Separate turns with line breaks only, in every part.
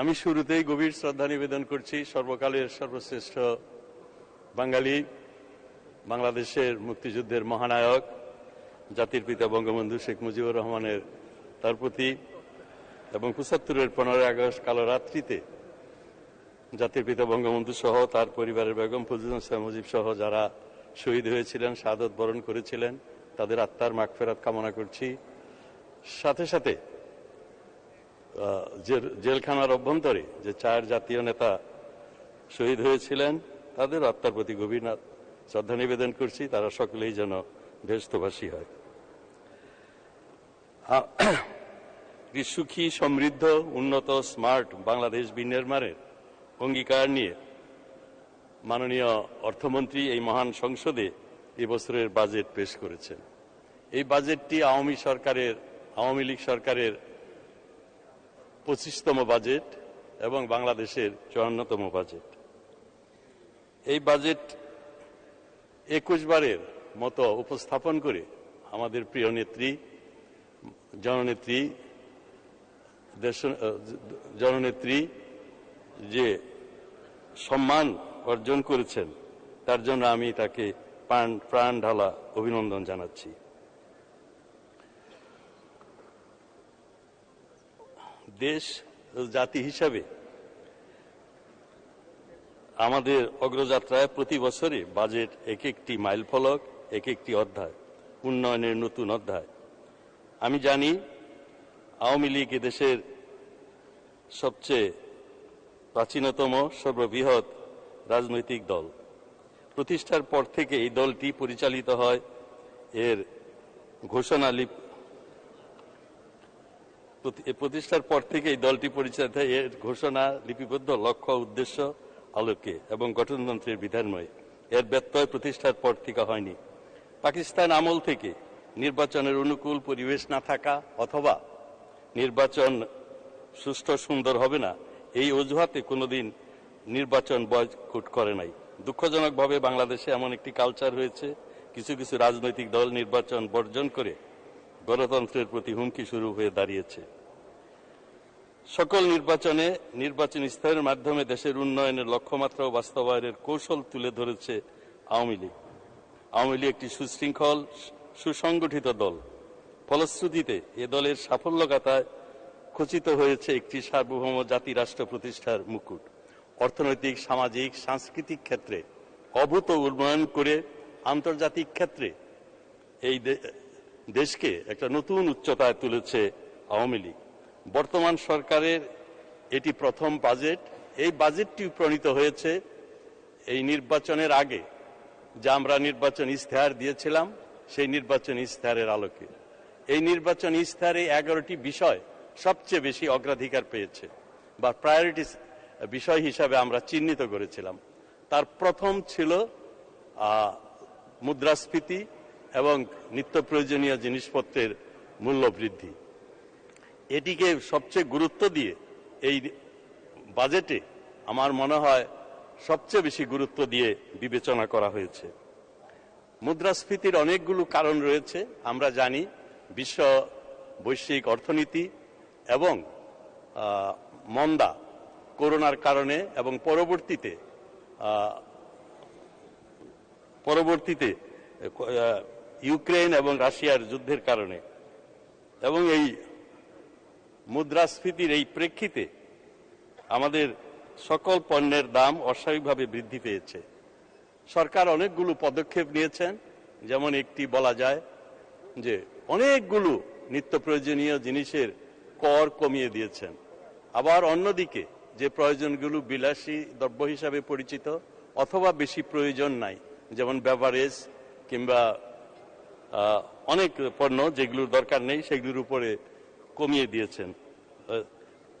আমি শুরুতেই গভীর শ্রদ্ধা নিবেদন করছি সর্বকালের সর্বশ্রেষ্ঠ বাঙালি, বাংলাদেশের মুক্তিযুদ্ধের মহানায়ক, জাতির পিতা বঙ্গবন্ধু শেখ মুজিবুর রহমানের তার প্রতি এবং পঁচাত্তরের পনেরোই আগস্ট কালো রাত্রিতে জাতির পিতা বঙ্গবন্ধু সহ তার পরিবারের বেগম ফজলুল মুজিব সহ যারা শহীদ হয়েছিলেন, শাহাদত বরণ করেছিলেন, তাদের আত্মার মাগফেরাত কামনা করছি। সাথে সাথে জেলখানার অভ্যন্তরে যে চার জাতীয় নেতা শহীদ হয়েছিলেন, তাদের আত্মার প্রতি গভীর শ্রদ্ধা নিবেদন করছি, তারা সকলেই যেন ভেস্তভাষী হয়। সুখী, সমৃদ্ধ, উন্নত, স্মার্ট বাংলাদেশ বিনির্মাণের অঙ্গীকার নিয়ে মাননীয় অর্থমন্ত্রী এই মহান সংসদে এবছরের বাজেট পেশ করেছেন। এই বাজেটটি আওয়ামী সরকারের, আওয়ামী লীগ সরকারের পঁচিশতম বাজেট এবং বাংলাদেশের চুয়ান্নতম বাজেট এই বাজেট একুশ বারের মতো উপস্থাপন করে আমাদের প্রিয় নেত্রী, জননেত্রী, দেশ, জননেত্রী যে সম্মান অর্জন করেছেন, তার জন্য আমি তাকে প্রাণ প্রাণ ঢালা অভিনন্দন জানাচ্ছি। দেশ জাতি হিসাবে আমাদের অগ্রযাত্রায় প্রতি বছরে বাজেট এক একটি মাইল ফলক, এক একটি অধ্যায়, উন্নয়নের নতুন অধ্যায়। আমি জানি আওয়ামী লীগ এদেশের সবচেয়ে প্রাচীনতম সর্ববৃহৎ রাজনৈতিক দল। প্রতিষ্ঠার পর থেকে এই দলটি পরিচালিত হয়। এর ঘোষণা প্রতিষ্ঠার পর থেকে এই দলটি পরিচালিত এর ঘোষণা, লিপিবদ্ধ লক্ষ্য, উদ্দেশ্য, আলোকে এবং গঠনতন্ত্রের বিধানময়। এর ব্যত্যয় প্রতিষ্ঠার পর থেকে হয়নি। পাকিস্তান আমল থেকে নির্বাচনের অনুকূল পরিবেশ না থাকা অথবা নির্বাচন সুষ্ঠু সুন্দর হবে না, এই অজুহাতে কোনোদিন নির্বাচন বয়কট করে নাই। দুঃখজনকভাবে বাংলাদেশে এমন একটি কালচার হয়েছে কিছু কিছু রাজনৈতিক দল নির্বাচন বর্জন করে গণতন্ত্রের প্রতি হুমকি শুরু হয়ে দাঁড়িয়েছে। সকল নির্বাচনে নির্বাচন স্তরের মাধ্যমে দেশের উন্নয়নের লক্ষ্যমাত্রা ও বাস্তবায়নের কৌশল তুলে ধরেছে আওয়ামী লীগ। আওয়ামী লীগ একটি সুশৃঙ্খল, সুসংগঠিত দল। ফলশ্রুতিতে এ দলের সাফল্যগাথায় খচিত হয়েছে একটি সার্বভৌম জাতি রাষ্ট্র প্রতিষ্ঠার মুকুট। অর্থনৈতিক, সামাজিক, সাংস্কৃতিক ক্ষেত্রে অভূত উন্নয়ন করে আন্তর্জাতিক ক্ষেত্রে এই দেশকে একটা নতুন উচ্চতায় তুলেছে আওয়ামী লীগ। বর্তমান সরকারের এটি প্রথম বাজেট। এই বাজেটটি প্রণীত হয়েছে এই নির্বাচনের আগে যা আমরা নির্বাচন ইস্তেহার দিয়েছিলাম, সেই নির্বাচন ইস্তেহারের আলোকে। এই নির্বাচন ইস্তেহারে এগারোটি বিষয় সবচেয়ে বেশি অগ্রাধিকার পেয়েছে বা প্রায়োরিটি বিষয় হিসাবে আমরা চিহ্নিত করেছিলাম। তার প্রথম ছিল মুদ্রাস্ফীতি এবং নিত্য প্রয়োজনীয় জিনিসপত্রের মূল্য বৃদ্ধি। এটিকে সবচেয়ে গুরুত্ব দিয়ে এই বাজেটে আমার মনে হয় সবচেয়ে বেশি গুরুত্ব দিয়ে বিবেচনা করা হয়েছে। মুদ্রাস্ফীতির অনেকগুলো কারণ রয়েছে, আমরা জানি, বিশ্ব বৈশ্বিক অর্থনীতি এবং মন্দা করোনার কারণে এবং পরবর্তীতে পরবর্তীতে ইউক্রেন এবং রাশিয়ার যুদ্ধের কারণে। এবং এই মুদ্রাস্ফীতির এই প্রেক্ষিতে আমাদের সকল পণ্যের দাম অস্বাভাবিকভাবে বৃদ্ধি পেয়েছে। সরকার অনেকগুলো পদক্ষেপ নিয়েছেন, যেমন একটি বলা যায় যে অনেকগুলো নিত্য প্রয়োজনীয় জিনিসের কর কমিয়ে দিয়েছেন। আবার অন্যদিকে যে প্রয়োজনগুলো বিলাসী দ্রব্য হিসাবে পরিচিত অথবা বেশি প্রয়োজন নাই, যেমন বেভারেজ কিংবা অনেক পণ্য যেগুলোর দরকার নেই, সেগুলোর উপরে কমিয়ে দিয়েছেন।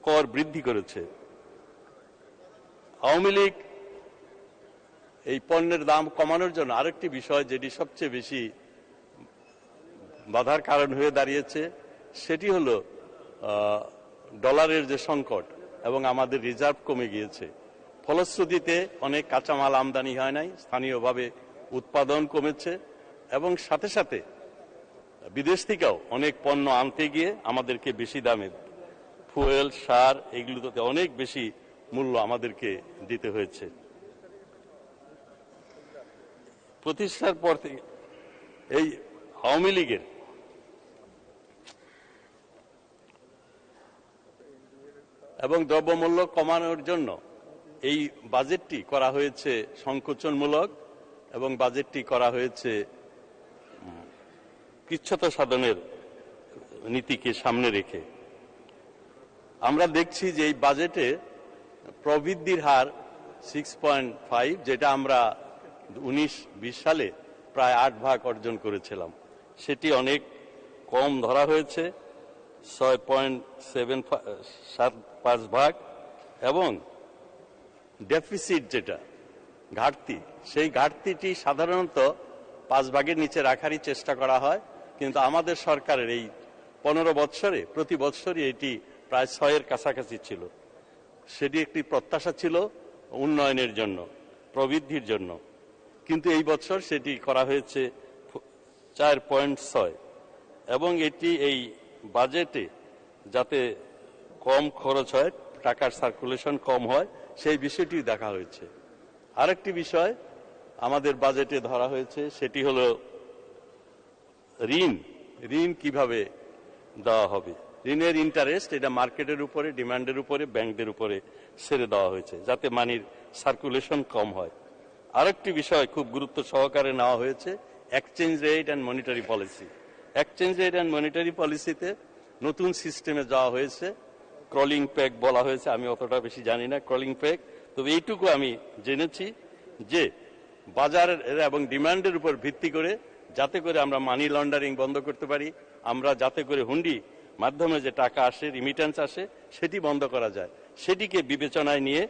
কর বৃদ্ধি করেছে। আওয়ামী লীগ এই পণ্যের দাম কমানোর জন্য আরেকটি বিষয় যেটি সবচেয়ে বেশি বাধার কারণ হয়ে দাঁড়িয়েছে, সেটি হলো ডলারের যে সংকট এবং আমাদের রিজার্ভ কমে গিয়েছে। ফলশ্রুতিতে অনেক কাঁচামাল আমদানি হয় নাই, স্থানীয়ভাবে উৎপাদন কমেছে। এবং সাথে সাথে বিদেশ থেকেও অনেক পণ্য আনতে গিয়ে আমাদেরকে বেশি দামে ফুয়েল, সার এগুলোতে অনেক বেশি মূল্য আমাদেরকে দিতে হয়েছে। প্রতিষ্ঠার পর থেকে এই আওয়ামী লীগের এবং দ্রব্যমূল্য কমানোর জন্য এই বাজেটটি করা হয়েছে সংকোচনমূলক এবং বাজেটটি করা হয়েছে কৃচ্ছতা সাধনের নীতিকে সামনে রেখে আমরা দেখছি যে এই বাজেটে প্রবৃদ্ধির হার সিক্স পয়েন্ট ফাইভ যেটা আমরা উনিশ বিশ সালে প্রায় আট ভাগ অর্জন করেছিলাম, সেটি অনেক কম ধরা হয়েছে, ছয় পয়েন্ট সেভেন সাত পাঁচ ভাগ, এবং ডেফিসিট যেটা, ঘাটতি, সেই ঘাটতিটি সাধারণত পাঁচ ভাগের নিচে রাখারই চেষ্টা করা হয়। কিন্তু আমাদের সরকারের এই পনেরো বৎসরে, প্রতি বৎসরই এটি প্রায় ছয়ের কাছাকাছি ছিল। সেটি একটি প্রত্যাশা ছিল উন্নয়নের জন্য, প্রবৃদ্ধির জন্য। কিন্তু এই বছর সেটি করা হয়েছে চার পয়েন্ট ছয়। এবং এটি এই বাজেটে যাতে কম খরচ হয়, টাকার সার্কুলেশন কম হয়, সেই বিষয়টি দেখা হয়েছে। আরেকটি বিষয় আমাদের বাজেটে ধরা হয়েছে, সেটি হলো ঋণ। ঋণ কীভাবে দেওয়া হবে? ঋণের ইন্টারেস্ট এটা মার্কেটের উপরে ডিমান্ডের উপরে ব্যাংকদের উপরে ছেড়ে দেওয়া হয়েছে যাতে মানির সার্কুলেশন কম হয়। আরেকটি বিষয় খুব গুরুত্ব সহকারে নেওয়া হয়েছে exchange rate and monetary policy exchange rate and monetary পলিসিতে নতুন সিস্টেমে যাওয়া হয়েছে ক্রলিং প্যাক বলা হয়েছে আমি অতটা বেশি জানি না ক্রলিং প্যাক তবে এইটুকু আমি জেনেছি যে বাজারের এবং ডিমান্ডের উপর ভিত্তি করে যাতে করে আমরা মানি লন্ডারিং বন্ধ করতে পারি, আমরা যাতে করে হুন্ডি মাধ্যমে যে টাকা আসে রিমিটেন্স আসে, সেটি বন্ধ করা যায়। সেটিকে বিবেচনায় নিয়ে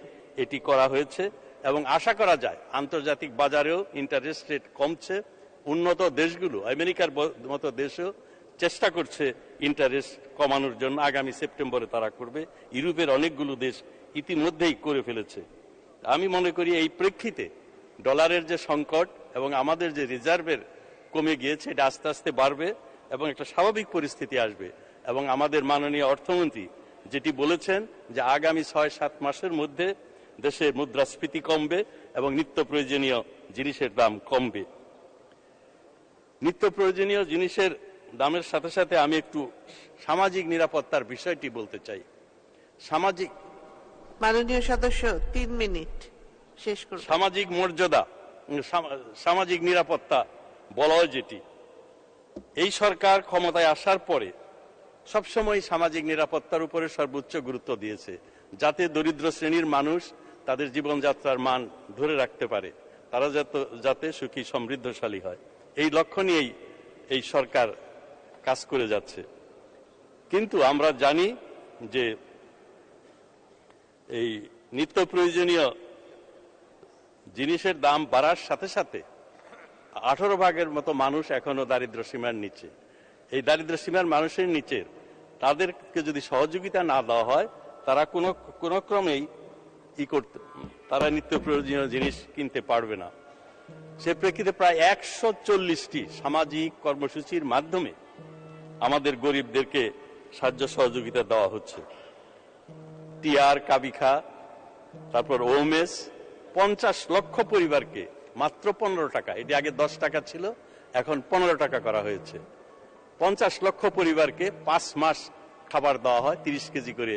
এটি করা হয়েছে এবং আশা করা যায় আন্তর্জাতিক বাজারেও ইন্টারেস্ট রেট কমছে। উন্নত দেশগুলো, আমেরিকার মতো দেশও চেষ্টা করছে ইন্টারেস্ট কমানোর জন্য। আগামী সেপ্টেম্বরে তারা করবে। ইউরোপের অনেকগুলো দেশ ইতিমধ্যেই করে ফেলেছে। আমি মনে করি এই প্রেক্ষিতে ডলারের যে সংকট এবং আমাদের যে রিজার্ভের কমে গিয়েছে এটা আস্তে আস্তে বাড়বে এবং একটা স্বাভাবিক পরিস্থিতি আসবে। এবং আমাদের মাননীয় অর্থমন্ত্রী যেটি বলেছেন যে আগামী ছয় সাত মাসের মধ্যে দেশে মুদ্রাস্ফীতি কমবে এবং নিত্য প্রয়োজনীয় জিনিসের দাম কমবে। নিত্য প্রয়োজনীয় জিনিসের দামের সাথে সাথে আমি একটু সামাজিক নিরাপত্তার বিষয়টি বলতে চাই। সামাজিক
মাননীয় সদস্য তিন মিনিট। শেষ করুন।
সামাজিক মর্যাদা সামাজিক নিরাপত্তা বলা হয় যেটি। এই সরকার ক্ষমতায় আসার পরে সবসময় সামাজিক নিরাপত্তার উপরে সর্বোচ্চ গুরুত্ব দিয়েছে, যাতে দরিদ্র শ্রেণির মানুষ তাদের জীবনযাত্রার মান ধরে রাখতে পারে। তারা যাতে যাতে সুখী, সমৃদ্ধশালী হয়। এই লক্ষ্য নিয়েই এই সরকার কাজ করে যাচ্ছে। কিন্তু আমরা জানি যে এই নিত্য প্রয়োজনীয় জিনিসের দাম বাড়ার সাথে সাথে আঠারো ভাগের মতো মানুষ এখনও দারিদ্র সীমার নিচে। এই দারিদ্র সীমার মানুষের নিচে তাদেরকে যদি সহযোগিতা না দেওয়া হয়, তারা কোনো কোনো ক্রমেই ই করতে, তারা নিত্য প্রয়োজনীয় জিনিস কিনতে পারবে না। সে প্রেক্ষিতে প্রায় একশো চল্লিশটি সামাজিক কর্মসূচির মাধ্যমে আমাদের গরিবদেরকে সাহায্য সহযোগিতা দেওয়া হচ্ছে। টিআর কাবিখা, তারপর ওমেস পঞ্চাশ লক্ষ পরিবারকে মাত্র পনেরো টাকা। এটি আগে দশ টাকা ছিল, এখন পনেরো টাকা করা হয়েছে। পঞ্চাশ লক্ষ পরিবারকে পাঁচ মাস খাবার দেওয়া হয়, তিরিশ কেজি করে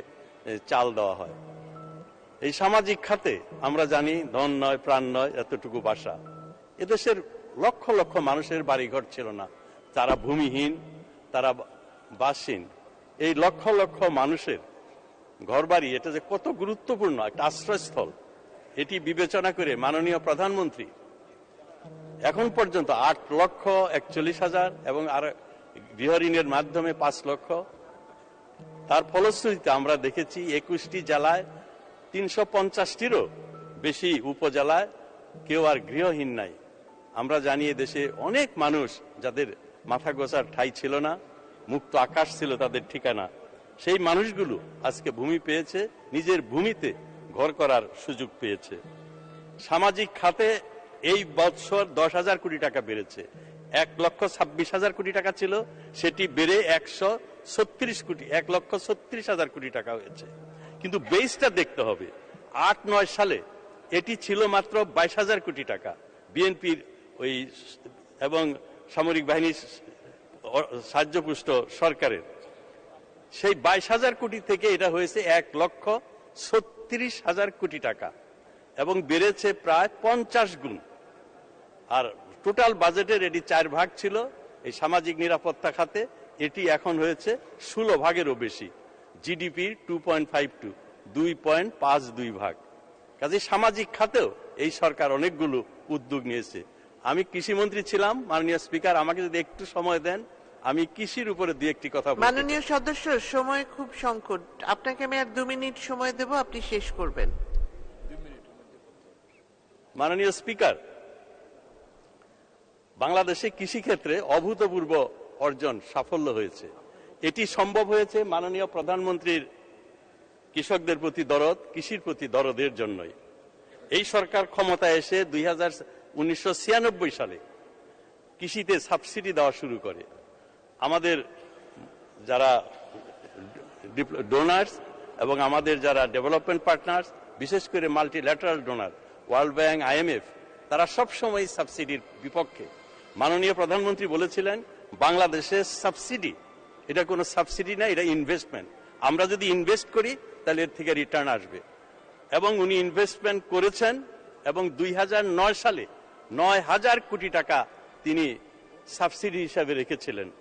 চাল দেওয়া হয়। এই সামাজিক খাতে আমরা জানি ধন নয়, প্রাণ নয়, এতটুকু বাসা। এদেশের লক্ষ লক্ষ মানুষের বাড়িঘর ছিল না। তারা ভূমিহীন, তারা বাসহীন। এই লক্ষ লক্ষ মানুষের ঘরবাড়ি, এটা যে কত গুরুত্বপূর্ণ, একটা আশ্রয়স্থল। এটি বিবেচনা করে মাননীয় প্রধানমন্ত্রী এখন পর্যন্ত আট লক্ষ একচল্লিশ হাজার এবং আর গৃহ ঋণের মাধ্যমে পাঁচ লক্ষ। তার ফলশ্রুতিতে আমরা দেখেছি একুশটি জেলায় তিনশো পঞ্চাশটিরও বেশি উপজেলায় কেউ আর গৃহহীন নাই। আমরা জানি এ দেশে অনেক মানুষ যাদের মাথা গোছার ঠাই ছিল না, মুক্ত আকাশ ছিল তাদের ঠিকানা। সেই মানুষগুলো আজকে ভূমি পেয়েছে, নিজের ভূমিতে ঘর করার সুযোগ পেয়েছে। সামাজিক খাতে এই বৎসর দশ হাজার কোটি টাকা বেড়েছে। এক লক্ষ ছাব্বিশ হাজার কোটি টাকা ছিল, সেটি বেড়ে একশো ছত্রিশ কোটি, এক লক্ষ ছত্রিশ হাজার কোটি টাকা হয়েছে। কিন্তু বেসটা দেখতে হবে, আট নয় সালে এটি ছিল মাত্র বাইশ হাজার কোটি টাকা। বিএনপির ওই এবং সামরিক বাহিনীর সাহায্যপুষ্ট সরকারের। সেই বাইশ হাজার কোটি থেকে এটা হয়েছে এক লক্ষ ছত্রিশ হাজার কোটি টাকা এবং বেড়েছে প্রায় পঞ্চাশ গুণ। আর টোটাল বাজেটের এটি চার ভাগ ছিল এই সামাজিক নিরাপত্তা খাতে। এটি এখন হয়েছে ষোলো ভাগেরও বেশি GDP two point five two দুই পয়েন্ট পাঁচ দুই ভাগ। কাজে সামাজিক খাতেও এই সরকার অনেকগুলো উদ্যোগ নিয়েছে। আমি কৃষিমন্ত্রী ছিলাম মাননীয় স্পিকার আমাকে যদি একটু সময় দেন আমি কৃষির উপরে দুই একটি কথা
মাননীয় সদস্য সময় খুব সংকট। আপনাকে আমি আর দু মিনিট সময় দেব আপনি শেষ করবেন।
মাননীয় স্পিকার বাংলাদেশে কৃষিক্ষেত্রে অভূতপূর্ব অর্জন, সাফল্য হয়েছে। এটি সম্ভব হয়েছে মাননীয় প্রধানমন্ত্রীর কৃষকদের প্রতি দরদ, কৃষির প্রতি দরদের জন্যই। এই সরকার ক্ষমতায় এসে দুই সালে কৃষিতে সাবসিডি দেওয়া শুরু করে। আমাদের যারা ডোনার্স এবং আমাদের যারা ডেভেলপমেন্ট পার্টনার্স বিশেষ করে multilateral donor World Bank IMF তারা সবসময় সাবসিডির বিপক্ষে মাননীয় প্রধানমন্ত্রী বলেছিলেন, বাংলাদেশে সাবসিডি, এটা কোনো সাবসিডি না, এটা ইনভেস্টমেন্ট আমরা যদি ইনভেস্ট করি, তাহলে এর থেকে রিটার্ন আসবে। এবং উনি ইনভেস্টমেন্ট করেছেন, এবং দুই নয় সালে নয় হাজার কোটি টাকা তিনি সাবসিডি হিসাবে রেখেছিলেন।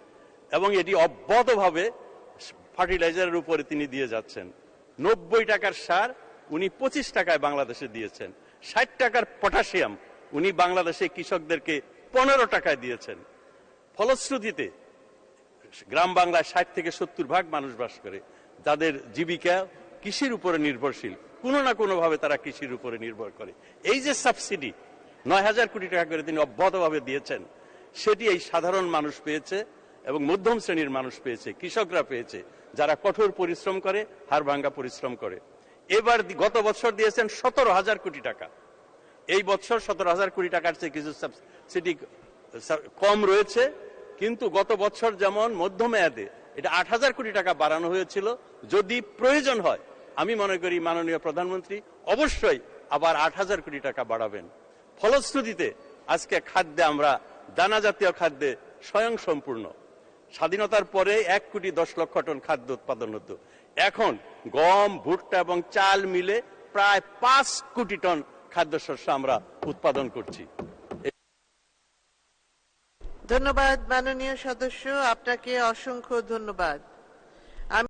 এবং এটি অব্যাহতভাবে ফার্টিলাইজারের উপরে তিনি দিয়ে যাচ্ছেন। নব্বই টাকার সার উনি পঁচিশ টাকায় বাংলাদেশে দিয়েছেন। ষাট টাকার পটাশিয়াম উনি বাংলাদেশে কৃষকদেরকে পনেরো টাকায় দিয়েছেন। ফলশ্রুতিতে গ্রাম বাংলায় ষাট থেকে সত্তর ভাগ মানুষ বাস করে। যাদের জীবিকা কৃষির উপরে নির্ভরশীল। কোনো না কোনো ভাবে তারা কৃষির উপরে নির্ভর করে। এই যে সাবসিডি, নয় হাজার কোটি টাকা করে তিনি অব্যাহতভাবে দিয়েছেন, সেটি এই সাধারণ মানুষ পেয়েছে এবং মধ্যম শ্রেণির মানুষ পেয়েছে, কৃষকরা পেয়েছে, যারা কঠোর পরিশ্রম করে, হাড় ভাঙ্গা পরিশ্রম করে। এবার গত বছর দিয়েছেন সতেরো হাজার কোটি টাকা। এই বছর সতেরো হাজার কোটি টাকার চেয়ে কিছু সাবসিডি কম রয়েছে, কিন্তু গত বছর যেমন মধ্যমেয়াদে এটা আট হাজার কোটি টাকা বাড়ানো হয়েছিল, যদি প্রয়োজন হয়, আমি মনে করি মাননীয় প্রধানমন্ত্রী অবশ্যই আবার আট হাজার কোটি টাকা বাড়াবেন। ফলশ্রুতিতে আজকে খাদ্যে আমরা দানা জাতীয় খাদ্যে স্বয়ং সম্পূর্ণ স্বাধীনতার পরে এক কোটি দশ লক্ষ টন খাদ্য উৎপাদন হতো। এখন গম, ভুট্টা এবং চাল মিলে প্রায় পাঁচ কোটি টন খাদ্যশস্য আমরা উৎপাদন করছি।
ধন্যবাদ মাননীয় সদস্য। আপনাকে অসংখ্য ধন্যবাদ।